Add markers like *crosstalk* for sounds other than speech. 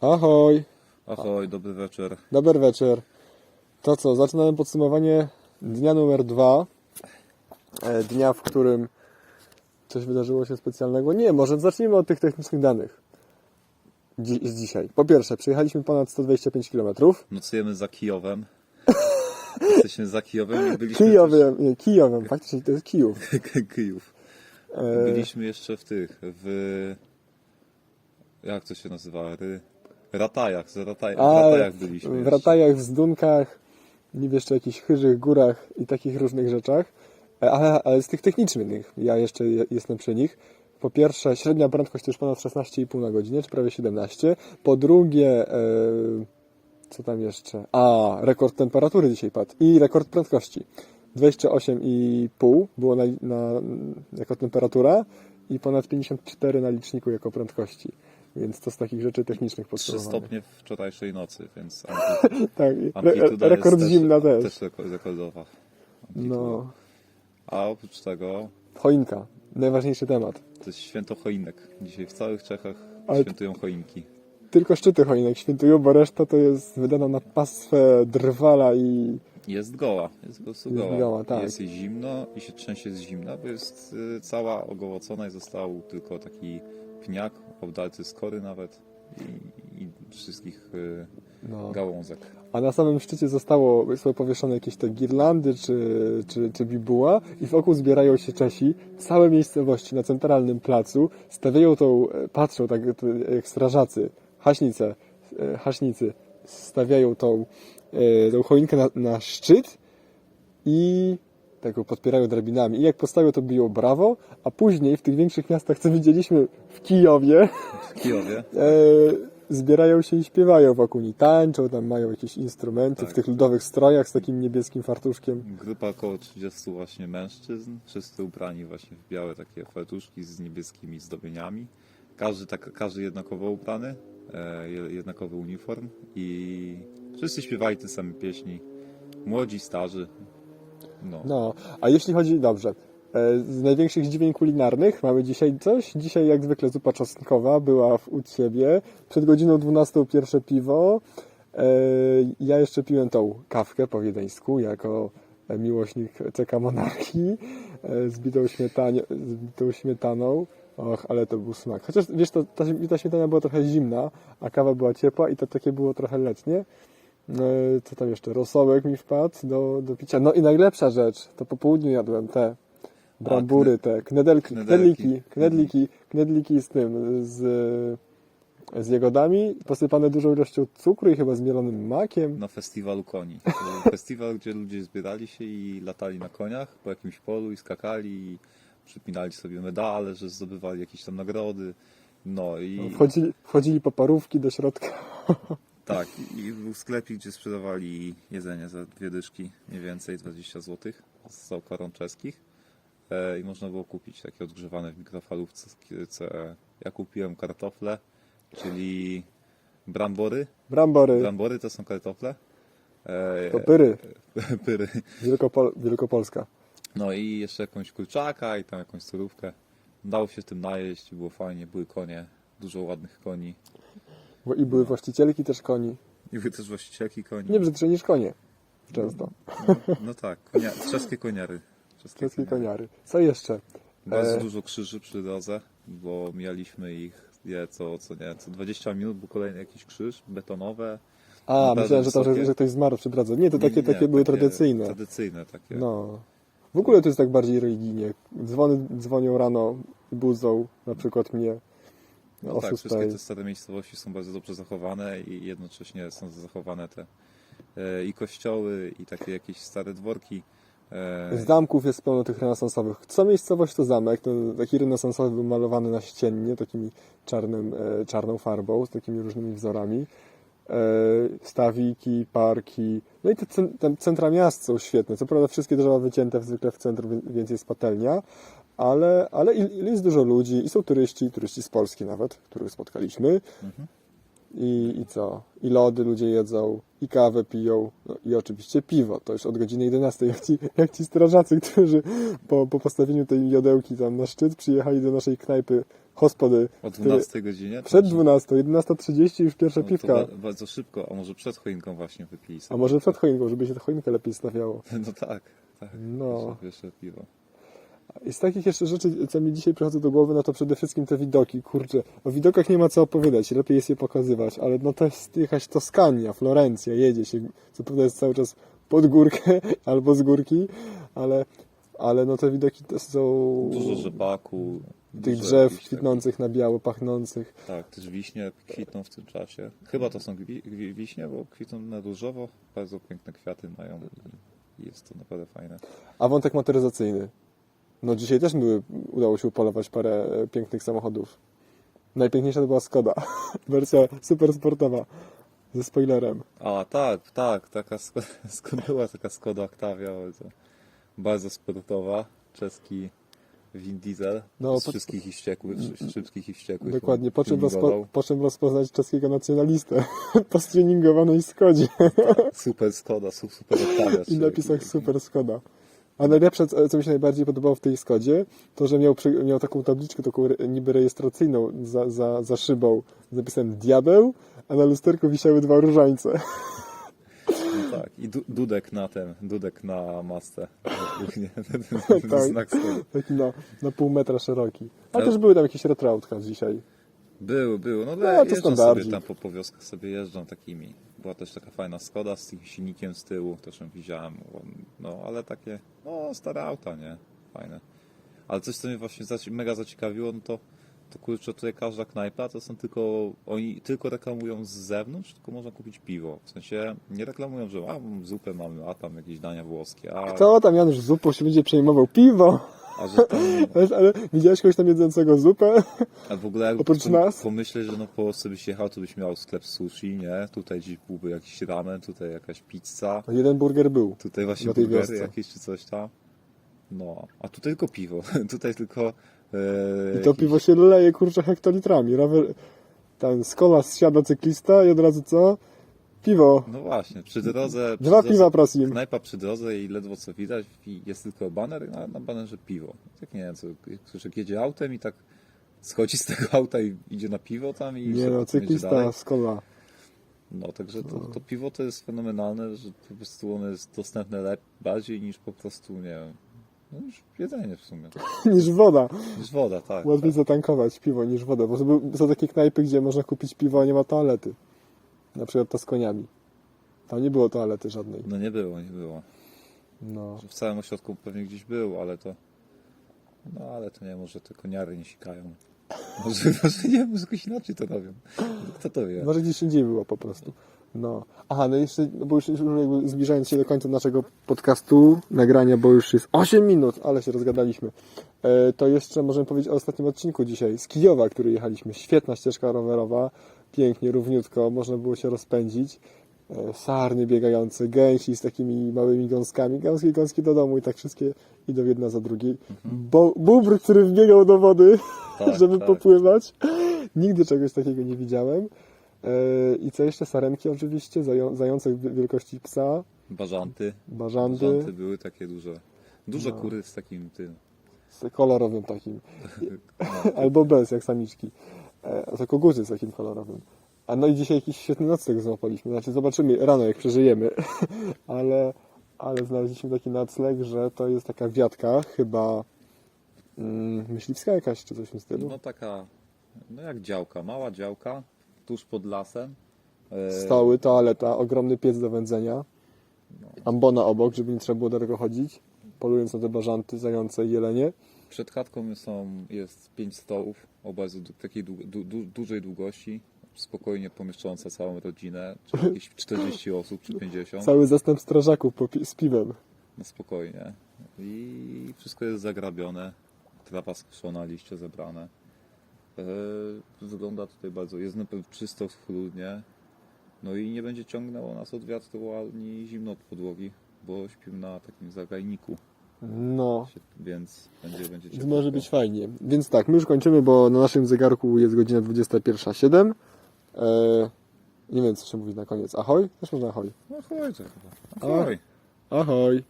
Ahoj, Ahoj, dobry wieczór. dobry wieczór. To co, zaczynamy podsumowanie dnia numer dwa. E, Dnia, w którym coś wydarzyło się specjalnego. Nie, może zacznijmy od tych technicznych danych. Dzi z dzisiaj. Po pierwsze, przejechaliśmy ponad 125 km. Nocujemy za Kijowem. *laughs* Jesteśmy za Kijowem i byliśmy Kijowem, nie, Kijowem, faktycznie to jest Kijów. *laughs* Też... Kijów. E, Byliśmy jeszcze w tych, w... Jak to się nazywa? Ry... Ratajach, z Rataj... w A, Ratajach byliśmy w. Ratajach, w Zdunkach, niby jeszcze jakichś chyżych górach i takich różnych rzeczach. E, Ale, ale z tych technicznych, ja jeszcze je- jestem przy nich. Po pierwsze, średnia prędkość to już ponad 16,5 na godzinę, czy prawie 17. Po drugie, e, co tam jeszcze? A, rekord temperatury dzisiaj padł i rekord prędkości. 28,5 było na, na, jako temperatura i ponad 54 na liczniku jako prędkości. Więc to z takich rzeczy technicznych 3 podsumowanych. stopnie wczorajszej nocy, więc *laughs* ampli- Tak, re, amplituda rekord jest zimna też. też reko- rekordowa. Amplituda. No, A oprócz tego choinka. Najważniejszy temat. to jest święto choinek. Dzisiaj w całych Czechach Ale- świętują choinki. Tylko szczyty choinek świętują, bo reszta to jest wydana na pastwę drwala i Jest goła, jest po prostu Jest goła. goła, tak. Jest zimno i się trzęsie z zimna, bo jest y, cała ogołocona i został tylko taki pniak, obdarty skory nawet i, i wszystkich y, no. gałązek. A na samym szczycie zostało sobie powieszone jakieś te girlandy czy, czy, czy bibuła i wokół zbierają się Czesi. Całe miejscowości na centralnym placu stawiają tą, e, patrzą tak to jak strażacy, haśnice, e, haśnicy stawiają tą, e, tą choinkę na, na szczyt i tak ją podpierają drabinami. I jak postawią, to biją brawo, a później w tych większych miastach, co widzieliśmy w Kijowie, W Kijowie *laughs* e, zbierają się i śpiewają wokół niej, tańczą, tam mają jakieś instrumenty Tak. w tych ludowych strojach z takim niebieskim fartuszkiem. grupa około 30 właśnie mężczyzn, wszyscy ubrani właśnie w białe takie fartuszki z niebieskimi zdobieniami. Każdy, tak, każdy jednakowo ubrany, e, je- jednakowy uniform i wszyscy śpiewali te same pieśni. Młodzi, starzy. No. No, a jeśli chodzi, dobrze, e, z największych zdziwień kulinarnych mamy dzisiaj coś. Dzisiaj jak zwykle zupa czosnkowa była w, u Ciebie. Przed godziną 12 pierwsze piwo. E, Ja jeszcze piłem tą kawkę po wiedeńsku jako miłośnik CK Monarchii e, z bitą, śmietanie, z bitą śmietaną. Och, ale to był smak. Chociaż wiesz, to, ta, ta śmietana była trochę zimna, a kawa była ciepła i to takie było trochę letnie. E, Co tam jeszcze? Rosołek mi wpadł do, do picia. No i najlepsza rzecz, to po południu jadłem te brambury, te knedelki, Knedelki. knedliki, knedliki, knedliki z tym, z, z jagodami, posypane dużą ilością cukru i chyba zmielonym makiem. na festiwalu koni. *laughs* Festiwal, gdzie ludzie zbierali się i latali na koniach po jakimś polu i skakali i przypinali sobie medale, że zdobywali jakieś tam nagrody. No i Wchodzili, wchodzili po parówki do środka. *laughs* tak, i był sklepik, gdzie sprzedawali jedzenie za dwie dyszki, mniej więcej 20 zł z koron czeskich. E, I można było kupić takie odgrzewane w mikrofalówce CE. Ja kupiłem kartofle, czyli brambory. Brambory, Brambory to są kartofle. E, to pyry, *laughs* pyry. Wielkopol, Wielkopolska. No i jeszcze jakąś kurczaka i tam jakąś surówkę. Dało się tym najeść, było fajnie, były konie, dużo ładnych koni. I były właścicielki też koni. I były też właścicielki koni. Nie brzydsze niż konie. Często. No, no tak, konia, czeskie koniary. Czeskie Czeskie koniary. Co jeszcze? Bardzo E. dużo krzyży przy drodze, bo mijaliśmy ich je co, co nie, co 20 minut był kolejny jakiś krzyż, betonowe. A, myślałem, że, to, że, że ktoś zmarł przy drodze. Nie, to Nie, takie, nie, takie były tradycyjne. Tradycyjne takie. No. W ogóle to jest tak bardziej religijnie. Dzwony dzwonią rano budzą na przykład mnie No o tak, wszystkie szóstej. te stare miejscowości są bardzo dobrze zachowane i jednocześnie są zachowane te e, i kościoły, i takie jakieś stare dworki. E, Z zamków jest pełno tych renesansowych. Co miejscowość to zamek. Ten taki renesansowy był malowany na ściennie, takimi czarnym, e, czarną farbą, z takimi różnymi wzorami. E, stawiki, parki. No i te, te centra miast są świetne. Co prawda wszystkie drzewa wycięte zwykle w centrum, więc jest patelnia. Ale, ale jest dużo ludzi i są turyści, turyści z Polski nawet, których spotkaliśmy. Mhm. I, I co? I lody ludzie jedzą, i kawę piją, no, i oczywiście piwo. To już od godziny 11. Jak ci, jak ci strażacy, *laughs* którzy po, po postawieniu tej jodełki tam na szczyt przyjechali do naszej knajpy hospody. O które- 12 godzinie? Przed może- 12, 11.30 już pierwsza no piwka. ba- Bardzo szybko, a może przed choinką właśnie wypili A sobie. może przed choinką, żeby się ta choinka lepiej stawiało. *laughs* No tak, tak. No. Pierwsze, pierwsze piwo. I z takich jeszcze rzeczy, co mi dzisiaj przychodzą do głowy, no to przede wszystkim te widoki, kurczę. O widokach nie ma co opowiadać, lepiej jest je pokazywać, ale no to jest jakaś Toskania, Florencja, jedzie się, co prawda jest cały czas pod górkę *laughs* albo z górki, ale, ale no te widoki to są Dużo rzepaku. tych dużo drzew kwitnących na biało, pachnących. Tak, też wiśnie kwitną w tym czasie. Chyba to są gwi- gwi- wiśnie, bo kwitną na różowo. Bardzo piękne kwiaty mają i jest to naprawdę fajne. A wątek motoryzacyjny. No dzisiaj też były, udało się upolować parę e, pięknych samochodów. Najpiękniejsza to była Skoda, *laughs* wersja super sportowa, ze spoilerem. A, tak, tak, taka *laughs* Skoda, była taka Skoda Octavia, bardzo, bardzo sportowa, czeski Vin Diesel, No, z po- wszystkich i wściekłych, z wszystkich i wściekłych. Dokładnie, po czym, rozpo, po czym rozpoznać czeskiego nacjonalistę *laughs* po streamingowanej Skodzie Super Skoda, su- super Octavia. i napisach super Skoda. A najlepsze, co mi się najbardziej podobało w tej Skodzie, to że miał, miał taką tabliczkę, taką niby rejestracyjną za, za, za szybą z napisem diabeł, a na lusterku wisiały dwa różańce. No tak, i du- Dudek na ten, Dudek na masce. *laughs* Tak. znak. Taki na, na pół metra szeroki. Ale Ale- też były tam jakieś retro autka dzisiaj. Był, był. No, No, ale to jeżdżą sobie tam po, po wioskach sobie jeżdżą takimi. Była też taka fajna Skoda z tym silnikiem z tyłu, też ją widziałem. No, ale takie, no, stare auta, nie? Fajne. Ale coś, co mnie właśnie mega zaciekawiło, no to, to kurczę, tutaj każda knajpa to są tylko, oni tylko reklamują z zewnątrz, tylko można kupić piwo. W sensie nie reklamują, że a, zupę mamy, a tam jakieś dania włoskie, a, Kto tam Janusz zupą się będzie przejmował? Piwo! A że tam *laughs* Ale, ale widziałeś kogoś tam jedzącego zupę? A w ogóle jak Oprócz pom- nas? pomyśleć, że no po Polsce byś jechał, to byś miał sklep sushi, nie? Tutaj gdzieś byłby jakiś ramen, tutaj jakaś pizza, No, jeden burger był. tutaj właśnie Na tej burgery wiosce. jakieś czy coś tam. No, a tutaj tylko piwo. *laughs* tutaj tylko... E, I to piwo się leje, kurczę, hektolitrami. Rower, ten skola zsiada cyklista i od razu co? Piwo. No właśnie, przy drodze... Dwa piwa prosim. Knajpa przy drodze i ledwo co widać i jest tylko baner, a na banerze piwo. Tak nie wiem, co, Krzyszek jedzie autem i tak schodzi z tego auta i idzie na piwo tam i Nie no, cyklista, skola. No, także to, to piwo to jest fenomenalne, że po prostu ono jest dostępne lep- bardziej niż po prostu, nie wiem, no niż jedzenie w sumie. *laughs* Niż woda. Niż woda, tak. Łatwiej tak. zatankować piwo niż wodę, bo są takie knajpy, gdzie można kupić piwo, a nie ma toalety. Na przykład to z koniami. Tam nie było toalety żadnej. No nie było, nie było. No. W całym ośrodku pewnie gdzieś był, ale to... No ale to nie, może te koniary nie sikają. *laughs* Może, może nie, może jakoś inaczej to robią. Kto to wie? Może gdzieś indziej było po prostu. No. Aha, no jeszcze, bo już, już jakby zbliżając się do końca naszego podcastu, nagrania, bo już jest 8 minut, ale się rozgadaliśmy. E, to jeszcze możemy powiedzieć o ostatnim odcinku dzisiaj z Kijowa, który jechaliśmy. Świetna ścieżka rowerowa, pięknie, równiutko, można było się rozpędzić. E, sarny biegające, gęsi z takimi małymi gąskami, gąski, gąski do domu i tak wszystkie idą jedna za drugiej. Bo, bubr, który wbiegał do wody, Tak, *laughs* żeby tak. popływać. Nigdy czegoś takiego nie widziałem. E, I co jeszcze? Sarenki oczywiście, zają, zające wi- wielkości psa, Bażanty. bażanty, Bażanty były takie duże. Duże No. kury z takim tym. z kolorowym takim. *laughs* No, Albo bez, jak samiczki. E, to koguty z takim kolorowym. A no i dzisiaj jakiś świetny nocleg złapaliśmy. Znaczy zobaczymy rano, jak przeżyjemy. *laughs* ale, ale znaleźliśmy taki nocleg, że to jest taka wiatka, chyba mm, myśliwska jakaś, czy coś w tym stylu. No taka, no jak działka, mała działka, tuż pod lasem. E, Stoły, toaleta, ogromny piec do wędzenia. Ambona obok, żeby nie trzeba było daleko chodzić. Polując na te bażanty, zające i jelenie. Przed chatką są, jest pięć stołów o bardzo du- takiej du- du- dużej długości, spokojnie pomieszcząca całą rodzinę, czy *laughs* jakieś 40 osób, czy 50, Cały zastęp strażaków z piwem. no spokojnie. I wszystko jest zagrabione, trawa skoszona, liście zebrane. E, Wygląda tutaj bardzo, jest na pewno czysto, schludnie. No i nie będzie ciągnęło nas od wiatru ani zimno od podłogi, bo śpimy na takim zagajniku, No, więc będzie, będzie ciepło. może być fajnie. Więc tak, my już kończymy, bo na naszym zegarku jest godzina 21.07. E, Nie wiem, co się mówi na koniec. Ahoj? Też można ahoj. No chodź, ahoj. Ahoj.